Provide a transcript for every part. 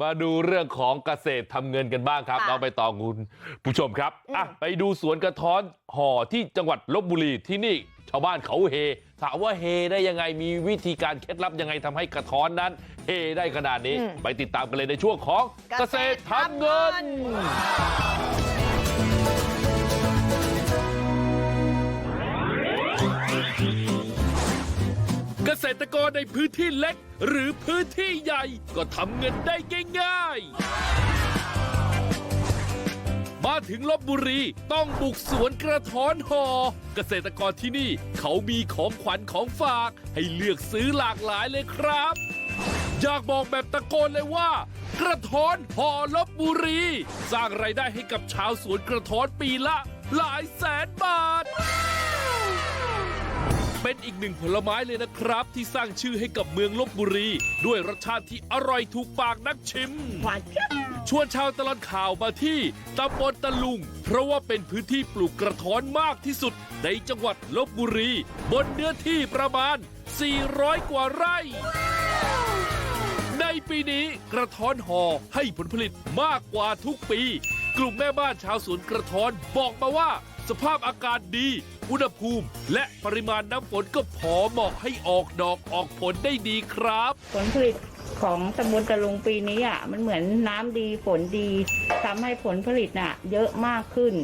มาดูเรื่องของเกษตรทำเงินกันบ้างครับค่ะน้องใบตองคุณผู้ชมครับอืมอะไปดูสวนกระท้อนห่อที่จังหวัดลบบุรีที่นี่ชาวบ้านเขาเฮถามว่าเฮได้ยังไงมีวิธีการเคล็ดลับยังไงทำให้กระท้อนนั้นเฮได้ขนาดนี้ ไปติดตามกันเลยในช่วงของเกษตรทำเงินเก ษตรกรในพื้นที่เล็ก หรือพื้นที่ใหญ่ก็ทำเงินได้ง่ายๆ มาถึงลบบุรีต้องบุกสวนกระท้อนหอเกษตรกรที่นี่เขามีของขวัญของฝาก ให้เลือกซื้อหลากหลายเลยครับ อยากบอกแบบตะโกนเลยว่า กระท้อนห่อลบบุรี สร้างไรายได้ให้กับชาวสวนกระท้อนปีละหลายแสนบาท เป็นอีกหนึ่งผลไม้เลยนะครับ ที่สร้างชื่อให้กับเมืองลบบุรี ด้วยรสชาติที่อร่อยถูกปากนักชิมหวานเจี๊ยบชวนชาวตลอดข่าวมาที่ตำบลตะลุง เพราะว่าเป็นพื้นที่ปลูกกระท้อนมากที่สุดในจังหวัดลบบุรี บนเนื้อที่ประมาณ 400 กว่าไร่ในปีนี้กระท้อนห่อให้ผลผลิตมากกว่าทุกปี กลุ่มแม่บ้านชาวสวนกระท้อนบอกมาว่า สภาพอากาศดี อุณหภูมิและปริมาณน้ำฝนก็พอเหมาะให้ออกดอกออกผลได้ดีครับผลผลิตของตำบลตะลุงปีนี้อะมันเหมือนน้ำดีฝนดีทำให้ผลผลิตน่ะ เยอะมากขึ้น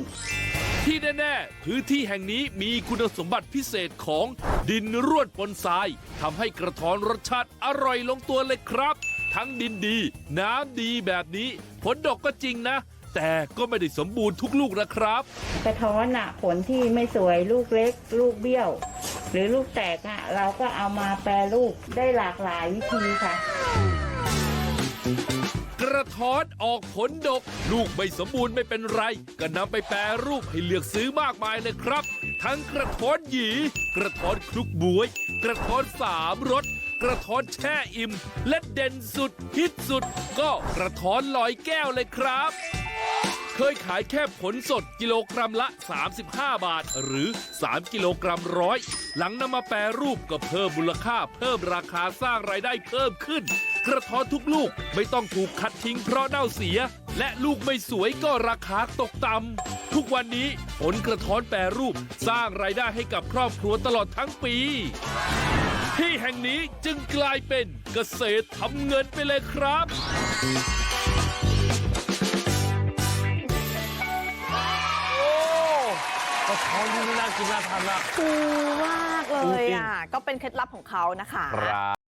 ที่แน่ๆพื้นที่แห่งนี้มีคุณสมบัติพิเศษของดินร่วนปนทรายทำให้กระท้อนรสชาติอร่อยลงตัวเลยครับ ทั้งดินดี น้ำดีแบบนี้ ผลดอกก็จริงนะ แต่ก็ไม่ได้สมบูรณ์ทุกลูกนะครับ กระท้อนอะผลที่ไม่สวยลูกเล็ก ลูกเบี้ยว หรือลูกแตกอะเราก็เอามาแปรรูปได้หลากหลายวิธีค่ะ กระท้อนออกผลดก ลูกไม่สมบูรณ์ไม่เป็นไร ก็นำไปแปรรูปให้เลือกซื้อมากมายเลยครับ ทั้งกระท้อนหยีกระท้อนคลุกบวย กระท้อนสามรสกระท้อนแช่อิ่ม และเด่นสุดฮิตสุด ก็กระท้อนลอยแก้วเลยครับ เคยขายแค่ผลสดกิโลกรัมละ 35 บาท หรือ 3 กิโลกรัมร้อยหลังนำมาแปรรูปก็เพิ่มมูลค่า เพิ่มราคาสร้างรายได้เพิ่มขึ้น กระท้อนทุกลูกไม่ต้องถูกคัดทิ้งเพราะเน่าเสีย และลูกไม่สวยก็ราคาตกต่ำทุกวันนี้ผลกระท้อนแปรรูปสร้างรายได้ให้กับครอบครัวตลอดทั้งปี ที่แห่งนี้จึงกลายเป็นเกษตรทำเงินไปเลยครับ กินน่าทานมากฟูมากเลยจริงๆอะก็เป็นเคล็ดลับของเขานะคะครับ